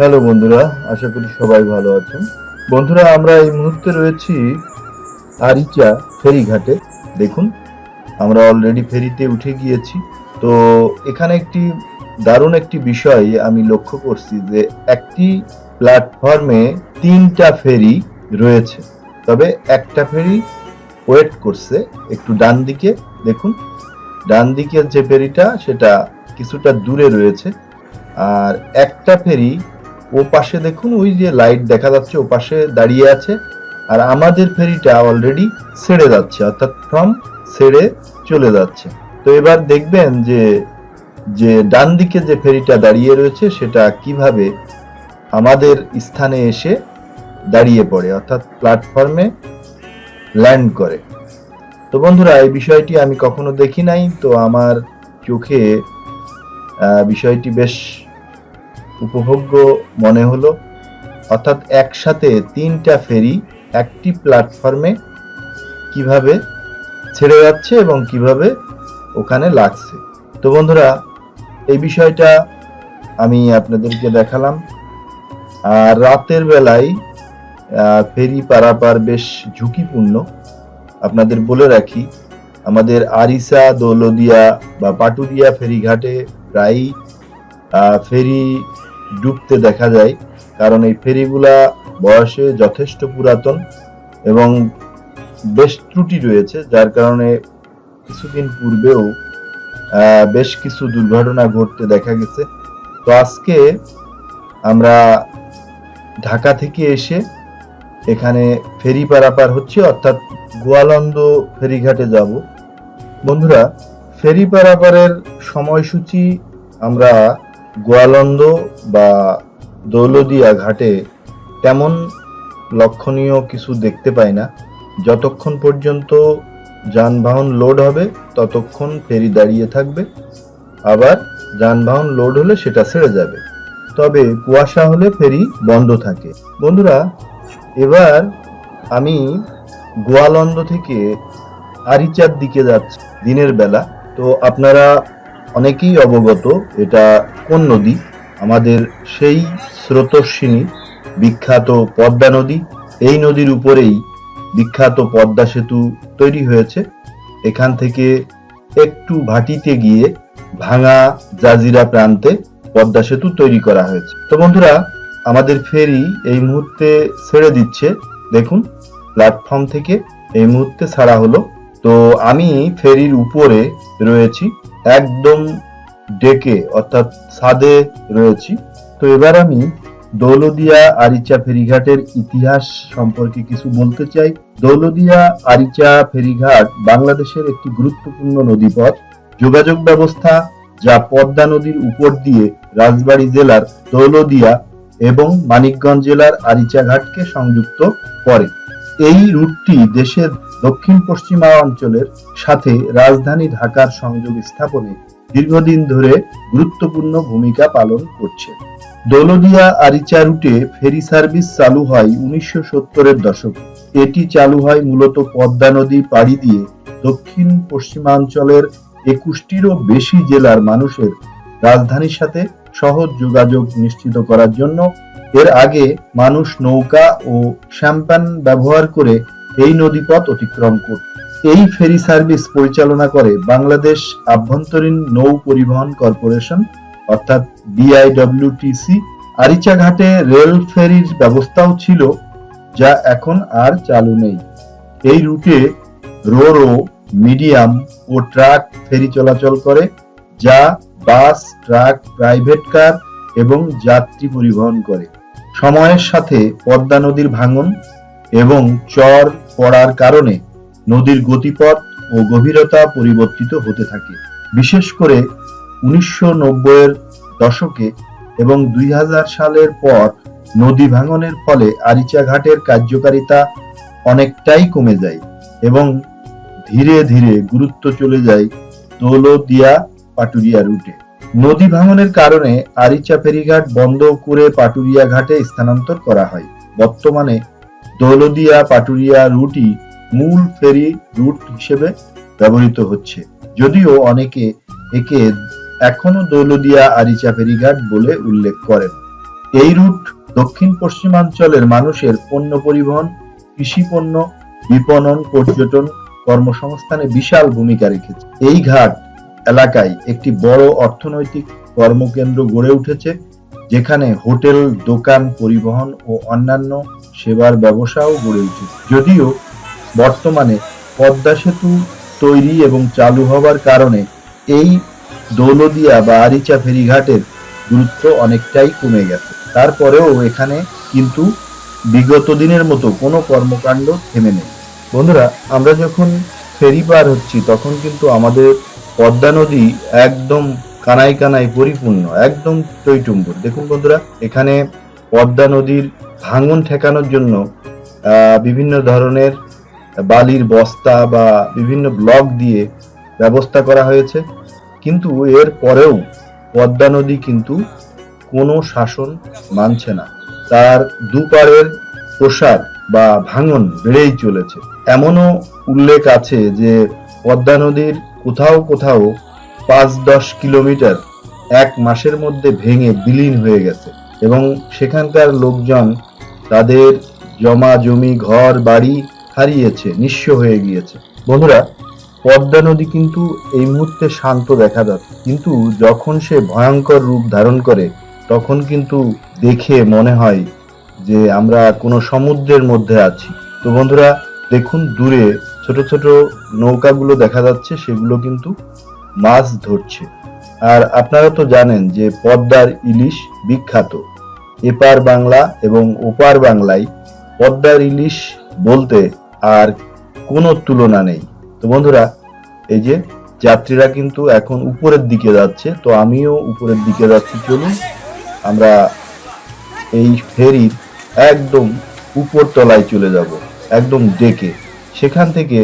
Hello বন্ধুরা, আশা করি সবাই ভালো আছেন। বন্ধুরা, আমরা এই মুহূর্তে রয়েছি আরিচা ফেরিঘাটে দেখুন, আমরা অলরেডি ফেরিতে উঠে গিয়েছি। তো এখানে একটি দারুণ একটি বিষয় আমি লক্ষ্য করছি যে একটি প্ল্যাটফর্মে তিনটা ফেরি রয়েছে। তবে একটা ফেরি ওয়েট করছে, একটু ডান দিকে। দেখুন, ডান দিকের যে ফেরিটা, সেটা কিছুটা দূরে রয়েছে। আর একটা ফেরি ও পাশে দেখুন, ওই যে লাইট দেখা যাচ্ছে ও পাশে দাঁড়িয়ে আছে। আর আমাদের ফেরিটা অলরেডি ছেড়ে যাচ্ছে, অর্থাৎ ফ্রম ছেড়ে চলে যাচ্ছে। তো এবার দেখবেন যে যে ডান দিকে যে ফেরিটা দাঁড়িয়ে রয়েছে, সেটা কীভাবে আমাদের স্থানে এসে দাঁড়িয়ে পড়ে, অর্থাৎ প্ল্যাটফর্মে ল্যান্ড করে। তো বন্ধুরা, এই বিষয়টি আমি কখনো দেখি নাই, তো আমার চোখে বিষয়টি বেশ উপভোগ্য মনে হলো, অর্থাৎ একসাথে তিনটা ফেরি একটি প্ল্যাটফর্মে কীভাবে ছেড়ে যাচ্ছে এবং কীভাবে ওখানে লাগছে। তো বন্ধুরা, এই বিষয়টা আমি আপনাদেরকে দেখালাম। আর রাতের বেলায় ফেরি পারাপার বেশ ঝুঁকিপূর্ণ। আপনাদের বলে রাখি, আমাদের আরিসা, দৌলদিয়া বা পাটুরিয়া ফেরিঘাটে প্রায়ই ফেরি ডুবতে দেখা যায়, কারণ এই ফেরিগুলা বয়সে যথেষ্ট পুরাতন এবং বেশ ত্রুটি রয়েছে, যার কারণে কিছুদিন পূর্বেও বেশ কিছু দুর্ঘটনা ঘটতে দেখা গেছে। তো আজকে আমরা ঢাকা থেকে এসে এখানে ফেরি পারাপার হচ্ছে, অর্থাৎ গোয়ালন্দ ফেরিঘাটে যাব। বন্ধুরা, ফেরি পারাপারের সময়সূচি আমরা গোয়ালন্দ বা দৌলদিয়া ঘাটে তেমন লক্ষণীয় কিছু দেখতে পাই না। যতক্ষণ পর্যন্ত যানবাহন লোড হবে, ততক্ষণ ফেরি দাঁড়িয়ে থাকবে। আবার যানবাহন লোড হলে সেটা ছেড়ে যাবে। তবে কুয়াশা হলে ফেরি বন্ধ থাকে। বন্ধুরা, এবার আমি গোয়ালন্দ থেকে আরিচার দিকে যাচ্ছি দিনের বেলা। তো আপনারা অনেকেই অবগত, এটা কোন নদী? আমাদের সেই স্রোতস্বিনী, বিখ্যাত পদ্মা নদী। এই নদীর উপরেই বিখ্যাত পদ্মা সেতু তৈরি হয়েছে। এখান থেকে একটু ভাটিতে গিয়ে ভাঙা জাজিরা প্রান্তে পদ্মা সেতু তৈরি করা হয়েছে। তো বন্ধুরা, আমাদের ফেরি এই মুহূর্তে ছেড়ে দিচ্ছে। দেখুন, প্ল্যাটফর্ম থেকে এই মুহূর্তে ছাড়া হলো। তো আমি ফেরির উপরে রয়েছি। একদম ডেকে, অর্থাৎ ছাদে রয়েছি। তো এবার আমি দৌলদিয়া আরিচা ফেরিঘাটের ইতিহাস সম্পর্কে কিছু বলতে চাই। দৌলদিয়া আরিচা ফেরিঘাট বাংলাদেশের একটি গুরুত্বপূর্ণ নদীপথ। যোগাযোগ ব্যবস্থা যা পদ্মা নদীর উপর দিয়ে রাজবাড়ী জেলার দৌলদিয়া এবং মানিকগঞ্জ জেলার আরিচা ঘাটকে সংযুক্ত করে। এই রুটটি দেশের দক্ষিণ পশ্চিমা অঞ্চলের সাথে রাজধানী ঢাকার সংযোগ স্থাপনে দীর্ঘদিন ধরে গুরুত্বপূর্ণ ভূমিকা পালন করছে। দৌলদিয়া আরিচা রুটে ফেরি সার্ভিস চালু হয় উনিশশো সত্তরের দশকে। এটি চালু হয় মূলত পদ্মা নদী পাড়ি দিয়ে দক্ষিণ পশ্চিমাঞ্চলের একুশটিরও বেশি জেলার মানুষের রাজধানীর সাথে সহজ যোগাযোগ নিশ্চিত করার জন্য এর আগে মানুষ নৌকা ও শ্যাম্পান ব্যবহার করে এই নদীপথ অতিক্রম করত এই ফেরি সার্ভিস পরিচালনা করে বাংলাদেশ আভ্যন্তরীণ নৌ পরিবহন কর্পোরেশন, অর্থাৎ বিআইডব্লিউটিসি আরিচা ঘাটে রেল ফেরির ব্যবস্থাও ছিল, যা এখন আর চালু নেই। এই রুটে রোরো, মিডিয়াম ও ট্রাক ফেরি চলাচল করে, যা বাস, ট্রাক, প্রাইভেট কার এবং যাত্রী পরিবহন করে। সময়ের সাথে পদ্মা নদীর ভাঙন এবং চর পড়ার কারণে নদীর গতিপথ ও গভীরতা পরিবর্তিত হতে থাকে। বিশেষ করে উনিশশো এর দশকে এবং দুই সালের পর নদী ভাঙনের ফলে আরিচা ঘাটের কার্যকারিতা অনেকটাই কমে যায় এবং ধীরে ধীরে গুরুত্ব চলে যায় দৌলদিয়া পাটুরিয়া রুটে। নদী ভাঙনের কারণে আরিচা ফেরিঘাট বন্ধ করে পাটুরিয়া ঘাটে স্থানান্তর করা হয়। বর্তমানে দৌলদিয়া, পাটুরিয়া রুটই মূল ফেরি রুট হিসেবে ব্যবহৃত হচ্ছে। যদিও অনেকে একে এখনও দৌলদিয়া আরিচা ফেরিঘাট বলে উল্লেখ করেন। এই রুট দক্ষিণ পশ্চিমাঞ্চলের মানুষের পণ্য পরিবহন, কৃষি পণ্য, বিপণন, পর্যটন কর্মসংস্থানে বিশাল ভূমিকা রেখেছে। এই ঘাট এলাকায় একটি বড় অর্থনৈতিক কর্মকেন্দ্র গড়ে উঠেছে, যেখানে হোটেল, দোকান, পরিবহন ও অন্যান্য সেবার ব্যবসাও গড়ে উঠেছে। যদিও বর্তমানে পদ্মা সেতু তৈরি এবং চালু হবার কারণে এই দৌলদিয়া বা আরিচা ফেরিঘাটের গুরুত্ব অনেকটাই কমে গেছে। তারপরেও এখানে কিন্তু বিগত দিনের মতো কোনো কর্মকাণ্ড থেমে নেই। বন্ধুরা, আমরা যখন ফেরি পার হচ্ছি, তখন কিন্তু আমাদের পদ্মা নদী একদম কানায় কানায় পরিপূর্ণ, একদম টইটুম্বুর দেখুন বন্ধুরা, এখানে পদ্মা নদীর ভাঙন ঠেকানোর জন্য বিভিন্ন ধরনের বালির বস্তা বা বিভিন্ন ব্লক দিয়ে ব্যবস্থা করা হয়েছে। কিন্তু এর পরেও পদ্মা নদী কিন্তু কোনো শাসন মানছে না। তার দুপারের প্রসার বা ভাঙন বেড়েই চলেছে। এমনও উল্লেখ আছে যে, পদ্মা নদীর কোথাও কোথাও পাঁচ দশ কিলোমিটার এক মাসের মধ্যে ভেঙে বিলীন হয়ে গেছে এবং সেখানকার লোকজন তাদের জমা জমি, ঘর, বাড়ি হারিয়েছে, নিঃস্ব হয়ে গিয়েছে। বন্ধুরা, পদ্মা নদী কিন্তু এই মুহূর্তে শান্ত দেখা যাচ্ছে। কিন্তু যখন সে ভয়ঙ্কর রূপ ধারণ করে, তখন কিন্তু দেখে মনে হয় যে আমরা কোনো সমুদ্রের মধ্যে আছি। তো বন্ধুরা, দেখুন দূরে ছোট ছোট নৌকাগুলো দেখা যাচ্ছে, সেগুলো কিন্তু মাছ ধরছে। আর আপনারা তো জানেন যে পদ্মার ইলিশ বিখ্যাত। এপার বাংলা এবং ওপার বাংলায় পদ্মার ইলিশ বলতে আর কোনো তুলনা নেই। তো বন্ধুরা, এই যে যাত্রীরা কিন্তু এখন উপরের দিকে যাচ্ছে, তো আমিও উপরের দিকে যাচ্ছি, চলুন। আমরা এই ফেরির একদম উপর তলায় চলে যাব, একদম ডেকে। সেখান থেকে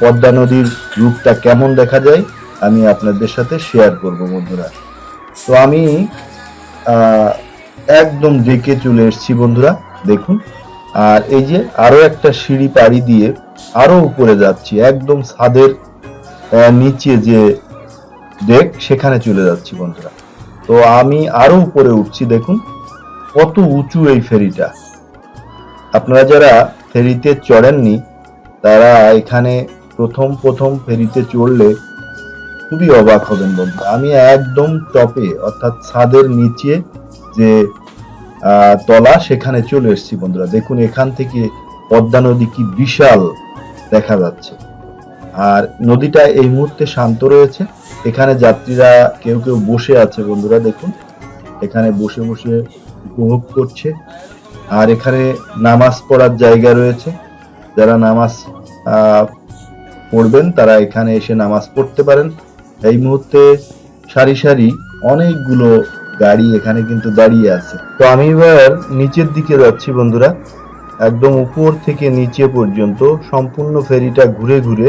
পদ্মা নদীর রূপটা কেমন দেখা যায়, আমি আপনাদের সাথে শেয়ার করব বন্ধুরা। তো আমি একদম ডেকে চলে এসেছি বন্ধুরা, দেখুন। আর এই যে আরও একটা সিঁড়ি পাড়ি দিয়ে আরও উপরে যাচ্ছি, একদম ছাদের নিচে যে ডেক, সেখানে চলে যাচ্ছি বন্ধুরা। তো আমি আরও উপরে উঠছি, দেখুন, কত উঁচু এই ফেরিটা। আপনারা যারা ফেরিতে চড়েননি, তারা এখানে প্রথম প্রথম ফেরিতে চড়লে খুবই অবাক হবেন বন্ধু আমি একদম টপে, অর্থাৎ ছাদের নিচে তলা, সেখানে চলে এসেছি বন্ধুরা। দেখুন, এখান থেকে পদ্মা নদী কি বিশাল দেখা যাচ্ছে। আর নদীটা এই মুহূর্তে শান্ত রয়েছে। এখানে যাত্রীরা কেউ কেউ বসে আছে বন্ধুরা, দেখুন। এখানে বসে বসে উপভোগ করছে। আর এখানে নামাজ পড়ার জায়গা রয়েছে। যারা নামাজ পড়বেন, তারা এখানে এসে নামাজ পড়তে পারেন। এই মুহূর্তে সারি সারি অনেকগুলো গাড়ি এখানে কিন্তু দাঁড়িয়ে আছে। তো আমি এবার নিচের দিকে যাচ্ছি বন্ধুরা। একদম উপর থেকে নিচে পর্যন্ত সম্পূর্ণ ফেরিটা ঘুরে ঘুরে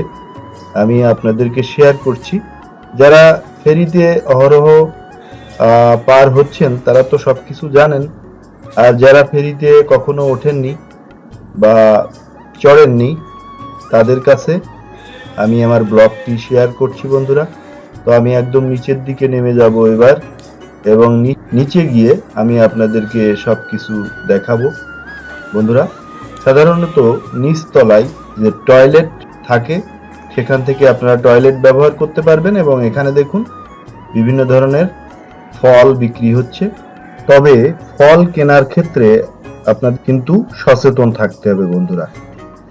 আমি আপনাদেরকে শেয়ার করছি। যারা ফেরিতে অহরহ পার হচ্ছেন, তারা তো সব কিছু জানেন। আর যারা ফেরিতে কখনো ওঠেননি বা চড়েননি, তাদের কাছে আমি আমার ব্লগটি শেয়ার করছি বন্ধুরা। তো আমি একদম নিচের দিকে নেমে যাব এবার। এবং নিচে গিয়ে আমি আপনাদেরকে সবকিছু দেখাবো। বন্ধুরা, সাধারণত নিচতলায় যে টয়লেট থাকে, সেখান থেকে আপনারা টয়লেট ব্যবহার করতে পারবেন এবং এখানে দেখুন বিভিন্ন ধরনের ফল বিক্রি হচ্ছে। তবে ফল কেনার ক্ষেত্রে আপনার কিন্তু সচেতন থাকতে হবে বন্ধুরা।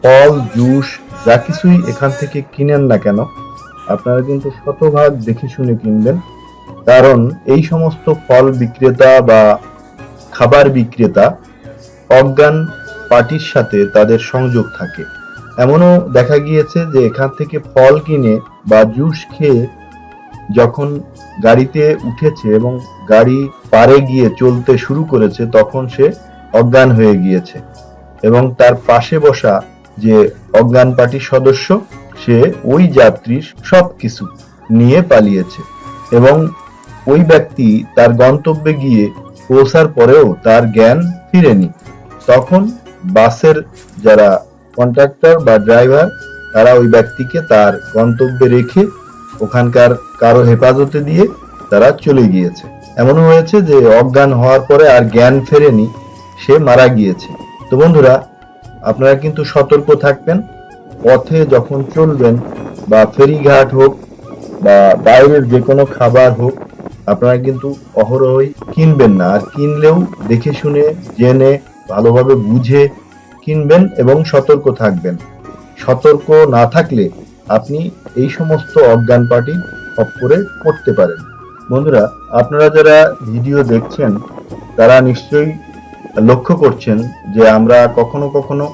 ফল, জুস, যা কিছুই এখান থেকে কিনেন না কেন, আপনারা কিন্তু শতভাগ দেখে শুনে কিনবেন। কারণ এই সমস্ত ফল বিক্রেতা বা খাবার বিক্রেতা অজ্ঞান পার্টির সাথে তাদের সংযোগ থাকে। এমনও দেখা গিয়েছে যে এখান থেকে ফল কিনে বা জুস খেয়ে যখন গাড়িতে উঠেছে এবং গাড়ি পারে গিয়ে চলতে শুরু করেছে, তখন সে অজ্ঞান হয়ে গিয়েছে এবং তার পাশে বসা যে অজ্ঞান পার্টির সদস্য, সে ওই যাত্রীর সবকিছু নিয়ে পালিয়েছে এবং ওই ব্যক্তি তার গন্তব্যে গিয়ে পৌঁছার পরেও তার জ্ঞান ফিরেনি। তখন বাসের যারা কন্ট্রাক্টর বা ড্রাইভার তারা ওই ব্যক্তিকে তার গন্তব্যে রেখে ওখানকার কারও হেফাজতে দিয়ে তারা চলে গিয়েছে। এমনও হয়েছে যে অজ্ঞান হওয়ার পরে আর জ্ঞান ফেরেনি, সে মারা গিয়েছে। তো বন্ধুরা, আপনারা কিন্তু সতর্ক থাকবেন, পথে যখন চলবেন বা ফেরিঘাট হোক বা বাইরের যে কোনো খাবার হোক আপনারা কিন্তু অহরহই কিনবেন না। আর কিনলেও দেখে শুনে, জেনে, ভালোভাবে বুঝে কিনবেন এবং সতর্ক থাকবেন। সতর্ক না থাকলে আপনি এই সমস্ত অজ্ঞান পার্টি অফ করে পড়তে পারেন। বন্ধুরা, আপনারা যারা ভিডিও দেখছেন, তারা নিশ্চয়ই লক্ষ্য করছেন যে আমরা কখনো কখনো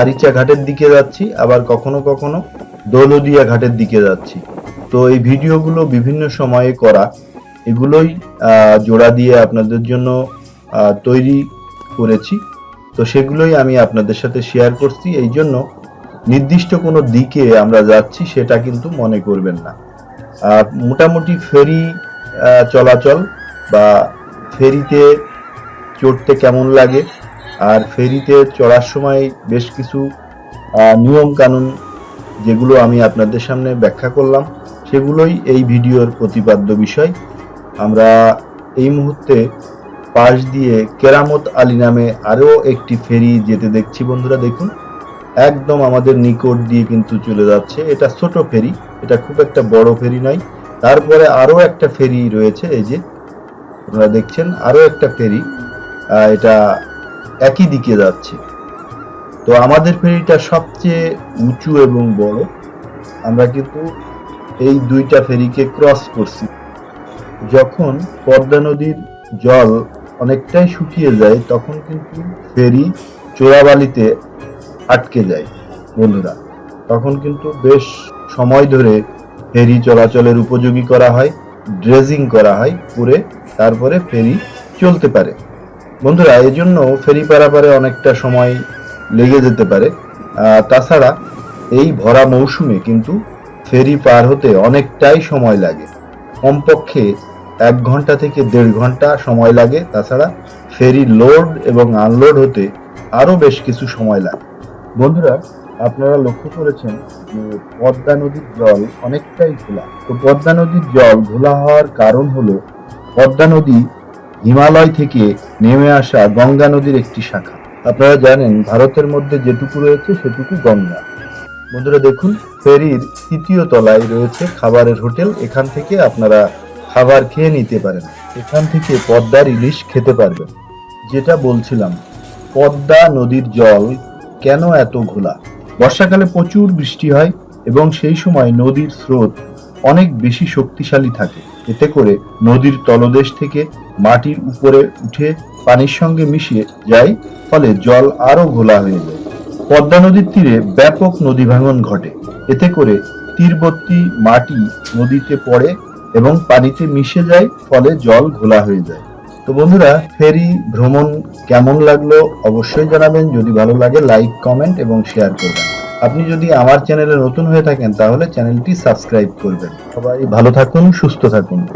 আরিচা ঘাটের দিকে যাচ্ছি, আবার কখনো কখনো দৌলদিয়া ঘাটের দিকে যাচ্ছি। তো এই ভিডিওগুলো বিভিন্ন সময়ে করা, এগুলোই জোড়া দিয়ে আপনাদের জন্য তৈরি করেছি। তো সেগুলোই আমি আপনাদের সাথে শেয়ার করছি। এই জন্য নির্দিষ্ট কোনো দিকে আমরা যাচ্ছি সেটা কিন্তু মনে করবেন না। মোটামুটি ফেরি চলাচল বা ফেরিতে চড়তে কেমন লাগে, আর ফেরিতে চড়ার সময় বেশ কিছু নিয়ম কানুন যেগুলো আমি আপনাদের সামনে ব্যাখ্যা করলাম। সেগুলোই এই ভিডিওর প্রতিপাদ্য বিষয়। আমরা এই মুহূর্তে পাশ দিয়ে কেরামত আলী নামে আরও একটি ফেরি যেতে দেখছি বন্ধুরা, দেখুন। একদম আমাদের নিকট দিয়ে কিন্তু চলে যাচ্ছে। এটা ছোট ফেরি, এটা খুব একটা বড় ফেরি নয়। তারপরে আরও একটা ফেরি রয়েছে, এই যে আপনারা দেখছেন, আরও একটা ফেরি এটা একই দিকে যাচ্ছে। তো আমাদের ফেরিটা সবচেয়ে উঁচু এবং বড়। আমরা কিন্তু এই দুইটা ফেরিকে ক্রস করছি। যখন পদ্মা নদীর জল অনেকটাই শুকিয়ে যায়, তখন কিন্তু ফেরি চোরাবালিতে আটকে যায় বন্ধুরা। তখন কিন্তু বেশ সময় ধরে ফেরি চলাচলের উপযোগী করা হয় ড্রেজিং করা হয়, করে তারপরে ফেরি চলতে পারে। বন্ধুরা এই জন্য ফেরি পারাপারে অনেকটা সময় লেগে যেতে পারে। তাছাড়া এই ভরা মৌসুমে কিন্তু ফেরি পার হতে অনেকটাই সময় লাগে। কমপক্ষে এক ঘণ্টা থেকে দেড় ঘণ্টা সময় লাগে। তাছাড়া ফেরি লোড এবং আনলোড হতে আরও বেশ কিছু সময় লাগে। বন্ধুরা, আপনারা লক্ষ্য করেছেন যে পদ্মা নদীর জল অনেকটাই ঘোলা। তো পদ্মা নদীর জল ঘোলা হওয়ার কারণ হলো পদ্মা নদী হিমালয় থেকে নেমে আসা গঙ্গা নদীর একটি শাখা। আপনারা জানেন, ভারতের মধ্যে যেটুকু রয়েছে সেটুকু গঙ্গা। বন্ধুরা দেখুন, ফেরির তৃতীয় তলায় রয়েছে খাবারের হোটেল। এখান থেকে আপনারা খাবার খেয়ে নিতে পারেন। এখান থেকে পদ্মার ইলিশ খেতে পারবেন। যেটা বলছিলাম, পদ্মা নদীর জল কেন এত ঘোলা? বর্ষাকালে প্রচুর বৃষ্টি হয় এবং সেই সময় নদীর স্রোত অনেক বেশি শক্তিশালী থাকে। এতে করে নদীর তলদেশ থেকে মাটির উপরে উঠে পানির সঙ্গে মিশে যায়, ফলে জল আরও ঘোলা হয়ে যায়। পদ্মা নদীর তীরে ব্যাপক নদী ভাঙন ঘটে। এতে করে তীরবর্তী মাটি নদীতে পড়ে এবং পানিতে মিশে যায়, ফলে জল ঘোলা হয়ে যায়। তো বন্ধুরা, ফেরি ভ্রমণ কেমন লাগল অবশ্যই জানাবেন। যদি ভালো লাগে, লাইক, কমেন্ট এবং শেয়ার করবেন। আপনি যদি আমার চ্যানেলে নতুন হয়ে থাকেন, তাহলে চ্যানেলটি সাবস্ক্রাইব করবেন। সবাই ভালো থাকুন, সুস্থ থাকুন।